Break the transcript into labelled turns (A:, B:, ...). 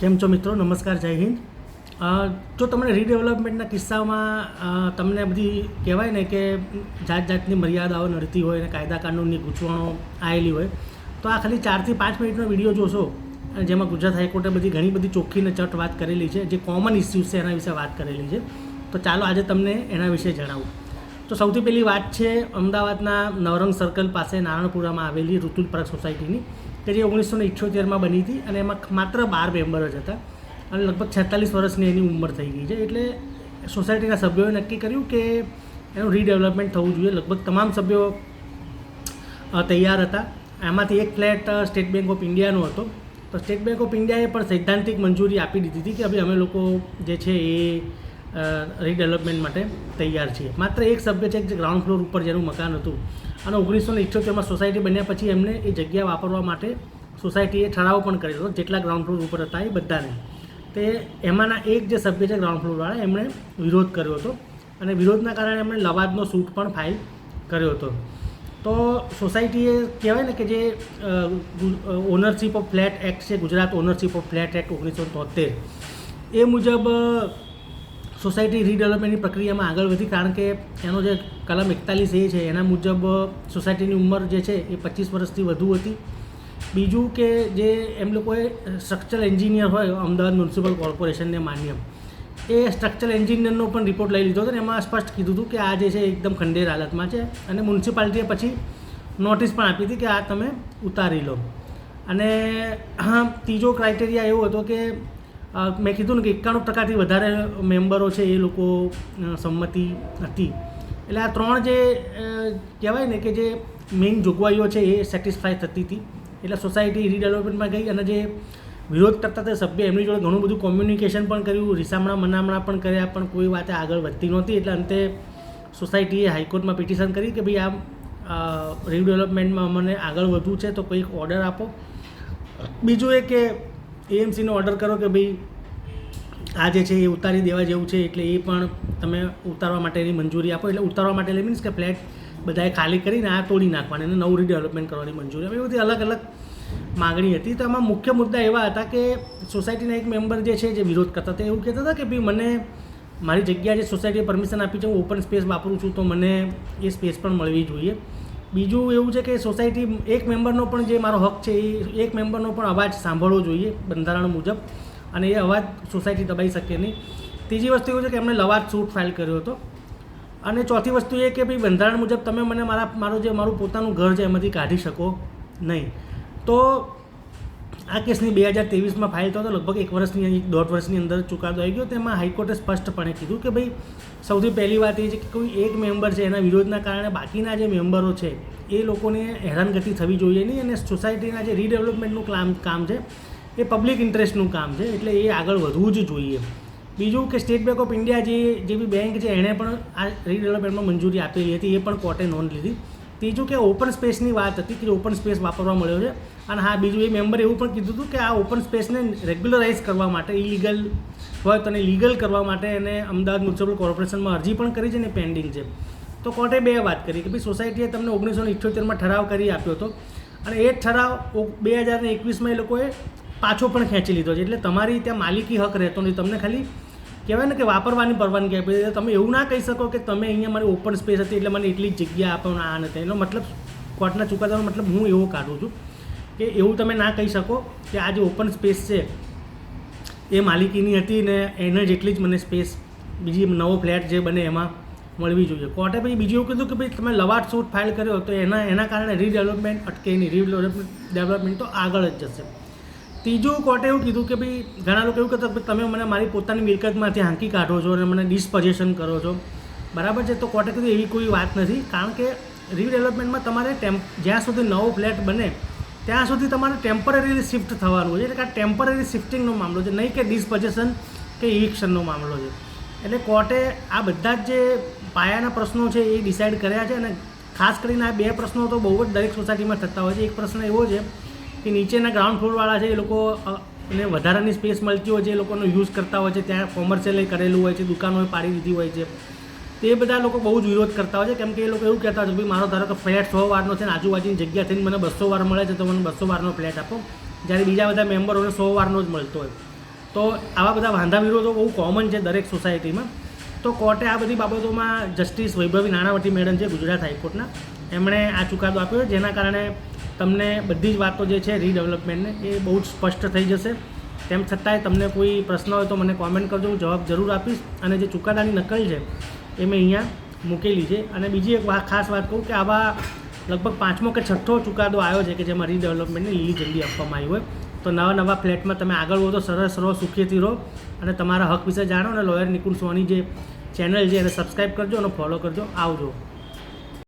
A: કેમ છો મિત્રો? નમસ્કાર, જય હિન્દ. જો તમને રીડેવલપમેન્ટના કિસ્સામાં તમને બધી કહેવાય ને કે જાત જાતની મર્યાદાઓ નડતી હોય અને કાયદા કાનૂનની ગૂંચવણો આવેલી હોય, તો આ ખાલી ચારથી પાંચ મિનિટનો વીડિયો જોશો, અને જેમાં ગુજરાત હાઈકોર્ટે બધી ઘણી બધી ચોખ્ખી ને ચટ વાત કરેલી છે, જે કોમન ઇસ્યુઝ છે એના વિશે વાત કરેલી છે. તો ચાલો આજે તમને એના વિશે જણાવું. તો સૌથી પહેલી વાત છે, અમદાવાદના નવરંગ સર્કલ પાસે નારણપુરામાં આવેલી ઋતુલ પરક સોસાયટીની કે જે ઓગણીસો ને ઇઠ્યોતેરમાં બની હતી અને એમાં માત્ર બાર મેમ્બર જ હતા અને લગભગ છેતાલીસ વર્ષની એની ઉંમર થઈ ગઈ છે. એટલે સોસાયટીના સભ્યોએ નક્કી કર્યું કે એનું રીડેવલપમેન્ટ થવું જોઈએ. લગભગ તમામ સભ્યો તૈયાર હતા. એમાંથી એક ફ્લેટ સ્ટેટ બેંક ઓફ ઇન્ડિયાનો હતો. તો સ્ટેટ બેંક ઓફ ઇન્ડિયાએ પણ સૈદ્ધાંતિક મંજૂરી આપી દીધી હતી કે હવે અમે લોકો જે છે એ રીડેવલપમેન્ટ માટે તૈયાર છીએ. માત્ર એક સભ્ય છે જે ગ્રાઉન્ડ ફ્લોર ઉપર જેનું મકાન હતું. અને ઓગણીસો ને ઇઠ્યોતેરમાં સોસાયટી બન્યા પછી એમને એ જગ્યા વાપરવા માટે સોસાયટીએ ઠરાવ પણ કર્યો હતો જેટલા ગ્રાઉન્ડ ફ્લોર ઉપર હતા એ બધાને. તે એમાંના એક જે સભ્ય છે ગ્રાઉન્ડ ફ્લોરવાળા એમણે વિરોધ કર્યો હતો. અને વિરોધના કારણે એમણે લવાદનો સૂટ પણ ફાઇલ કર્યો હતો. તો સોસાયટીએ કહેવાય ને કે જે ઓનરશીપ ઓફ ફ્લેટ એક્ટ છે, Gujarat ownership of flat act ઓગણીસો તોતેર. એ મુજબ સોસાયટી રીડેવલપમેન્ટની પ્રક્રિયામાં આગળ વધી, કારણ કે એનો જે કલમ એકતાલીસ એ છે, એના મુજબ સોસાયટીની ઉંમર જે છે એ પચીસ વર્ષથી વધુ હતી. બીજું કે જે એમ લોકોએ સ્ટ્રક્ચરલ એન્જિનિયર હોય, અમદાવાદ મ્યુનિસિપલ કોર્પોરેશનને માન્ય. એ સ્ટ્રક્ચરલ એન્જિનિયરનો પણ રિપોર્ટ લઈ લીધો હતો ને, એમાં સ્પષ્ટ કીધું હતું કે આ જે છે એકદમ ખંડેર હાલતમાં છે અને મ્યુનિસિપાલિટીએ પછી નોટિસ પણ આપી હતી કે આ તમે ઉતારી લો. અને હા ત્રીજો ક્રાઇટેરિયા એવો હતો કે મેં કીધું ને કે એકાણું ટકાથી વધારે મેમ્બરો છે એ લોકો સંમતિ હતી એટલે આ ત્રણ જે કહેવાય ને કે જે મેઇન જોગવાઈઓ છે એ સેટિસ્ફાય થતી હતી. એટલે સોસાયટી રીડેવલપમેન્ટમાં ગઈ અને જે વિરોધ કરતા તે સભ્ય એમની જોડે ઘણું બધું કોમ્યુનિકેશન પણ કર્યું, રીસામણા મનામણા પણ કર્યા, પણ કોઈ વાતે આગળ વધતી નહોતી. એટલે અંતે સોસાયટીએ હાઈકોર્ટમાં પિટિશન કરી કે ભાઈ આ રીડેવલપમેન્ટમાં અમને આગળ વધવું છે તો કોઈક ઓર્ડર આપો. બીજું એ કે એએમસીનો ઓર્ડર કરો કે ભાઈ આ જે છે એ ઉતારી દેવા જેવું છે, એટલે એ પણ તમે ઉતારવા માટેની મંજૂરી આપો. એટલે ઉતારવા માટે એટલે મીન્સ કે ફ્લેટ બધાએ ખાલી કરીને આ તોડી નાખવાની અને નવું રીડેવલપમેન્ટ કરવાની મંજૂરી. આપી બધી અલગ અલગ માગણી હતી. તો આમાં મુખ્ય મુદ્દા એવા હતા કે સોસાયટીના એક મેમ્બર જે છે, જે વિરોધ કરતા હતા, એવું કહેતા હતા કે ભાઈ મને મારી જગ્યા જે સોસાયટીએ પરમિશન આપી છે, હું ઓપન સ્પેસ વાપરું છું, તો મને એ સ્પેસ પણ મળવી જોઈએ. બીજું એવું છે કે સોસાયટી એક મેમ્બરનો પણ જે મારો હક છે એ એક મેમ્બરનો પણ અવાજ સાંભળવો જોઈએ બંધારણ મુજબ અને એ અવાજ સોસાયટી દબાઈ શકે નહીં. ત્રીજી વસ્તુ એવું છે કે એમણે લવાદ સૂટ ફાઇલ કર્યો હતો. અને ચોથી વસ્તુ એ કે ભાઈ બંધારણ મુજબ તમે મને મારા, મારું જે, મારું પોતાનું ઘર છે એમાંથી કાઢી શકો નહીં. તો આ કેસની બે હજાર ત્રેવીસમાં ફાઇલ થયો તો લગભગ એક વર્ષની દોઢ વર્ષની અંદર ચુકાદો આવી ગયો. તેમાં હાઈકોર્ટે સ્પષ્ટપણે કીધું કે ભાઈ, સૌથી પહેલી વાત એ છે કે કોઈ એક મેમ્બર છે એના વિરોધના કારણે બાકીના જે મેમ્બરો છે, એ લોકોને હેરાનગતિ થવી જોઈએ નહીં અને સોસાયટીના જે રીડેવલપમેન્ટનું કામ કામ છે, એ પબ્લિક ઇન્ટરેસ્ટનું કામ છે, એટલે એ આગળ વધવું જ જોઈએ. બીજું કે સ્ટેટ બેંક ઓફ ઇન્ડિયા જે જે બી બેંક છે, એણે પણ આ રીડેવલપમેન્ટમાં મંજૂરી આપેલી હતી, એ પણ કોર્ટે નોંધ લીધી. ત્રીજું કે ઓપન સ્પેસની વાત હતી કે ઓપન સ્પેસ વાપરવા મળ્યો છે. અને હા, બીજું એ મેમ્બરે એવું પણ કીધું હતું કે આ ઓપન સ્પેસને રેગ્યુલરાઇઝ કરવા માટે ઇલીગલ હોય તો લીગલ કરવા માટે એને અમદાવાદ મ્યુનિસિપલ કોર્પોરેશનમાં અરજી પણ કરી છે ને પેન્ડિંગ છે. તો કોર્ટે બે વાત કરી કે ભાઈ સોસાયટીએ તમને ઓગણીસો ને ઇઠ્યોતેરમાં ઠરાવ કરી આપ્યો હતો. અને એ ઠરાવ બે હજાર એકવીસમાં એ લોકોએ પાછો પણ ખેંચી લીધો છે. એટલે તમારી ત્યાં માલિકી હક રહેતો નથી તમને ખાલી કહેવાય ને કે વાપરવાની પરવાનગી આપી છે તમે એવું ના કહી શકો કે તમે અહીંયા મારી ઓપન સ્પેસ હતી એટલે મને એટલી જગ્યા આપો આ નથી એનો મતલબ કોર્ટના ચુકાદાનો મતલબ હું એવો કાઢું છું કે એવું તમે ના કહી શકો કે આ જે ઓપન સ્પેસ છે, એ માલિકીની હતી ને એને જેટલી જ મને સ્પેસ બીજી નવો ફ્લેટ જે બને એમાં મળવી જોઈએ. કોર્ટે પછી બીજું એવું કીધું કે ભાઈ તમે લવાટ સૂટ ફાઇલ કર્યો તો એના એના કારણે રીડેવલપમેન્ટ અટકે નહીં રીડેવલપમેન્ટ ડેવલપમેન્ટ તો આગળ જ જશે. ત્રીજું કોર્ટે એવું કીધું કે ભાઈ ઘણા લોકો એવું કહેતા તમે મને મારી પોતાની મિલકતમાંથી હાંકી કાઢો છો અને મને ડિસ્પોઝેશન કરો છો. બરાબર છે? તો કોર્ટે કીધું એવી કોઈ વાત નથી. કારણ કે રીડેવલપમેન્ટમાં તમારે ટેમ્પ જ્યાં સુધી નવો ફ્લેટ બને, ત્યાં સુધી તમારે ટેમ્પરરી શિફ્ટ થવાનું છે. એટલે કે આ ટેમ્પરરી શિફ્ટિંગનો મામલો છે. નહીં કે ડિસ્પોઝેશન કે ઇવિક્શનનો મામલો છે. એટલે કોર્ટે આ બધા જ જે પાયાના પ્રશ્નો છે એ ડિસાઇડ કર્યા છે અને ખાસ કરીને આ બે પ્રશ્નો તો બહુ જ દરેક સોસાયટીમાં થતા હોય છે. એક પ્રશ્ન એવો છે કે નીચેના ગ્રાઉન્ડ ફ્લોરવાળા છે, એ લોકો ને વધારાની સ્પેસ મળતી હોય છે, એ લોકોનો યુઝ કરતા હોય છે, ત્યાં કોમર્શિયલ કરેલું હોય છે દુકાનોએ પાડી દીધી હોય છે. તે બધા લોકો બહુ જ વિરોધ કરતા હોય છે. કેમ કે એ લોકો એવું કહેતા હોય છે, ભાઈ, મારો ધારો કે ફ્લેટ સો વારનો છે ને, આજુબાજુની જગ્યા થઈને મને બસો વાર મળે છે, તો મને બસો વારનો ફ્લેટ આપો. જ્યારે બીજા બધા મેમ્બરોને સો વારનો જ મળતો હોય. તો આવા બધા વાંધા વિરોધો બહુ કોમન છે દરેક સોસાયટીમાં તો કોર્ટે આ બધી બાબતોમાં જસ્ટિસ વૈભવી નાણાવટી મેડમ છે, ગુજરાત હાઈકોર્ટના, એમણે આ ચુકાદો આપ્યો, જેના કારણે તમને બધી જ વાતો જે છે રીડેવલપમેન્ટને એ બહુ જ સ્પષ્ટ થઈ જશે. તેમ છતાંય તમને કોઈ પ્રશ્ન હોય તો મને કોમેન્ટ કરજો, હું જવાબ જરૂર આપીશ. અને જે ચુકાદાની નકલ છે એ મેં અહીંયા મૂકેલી છે. અને બીજી એક ખાસ વાત કહું કે આવા લગભગ પાંચમો કે છઠ્ઠો ચુકાદો આવ્યો છે કે જેમાં રીડેવલપમેન્ટને લીલી જલ્દી આપવામાં આવી હોય. તો નવા નવા ફ્લેટમાં તમે આગળ વધો, સરસ રહો, સુખીથી રહો. અને તમારા હક વિશે જાણો અને લોયર નિકુલ સોની જે ચેનલ છે એને સબસ્ક્રાઈબ કરજો અને ફોલો કરજો. આવજો.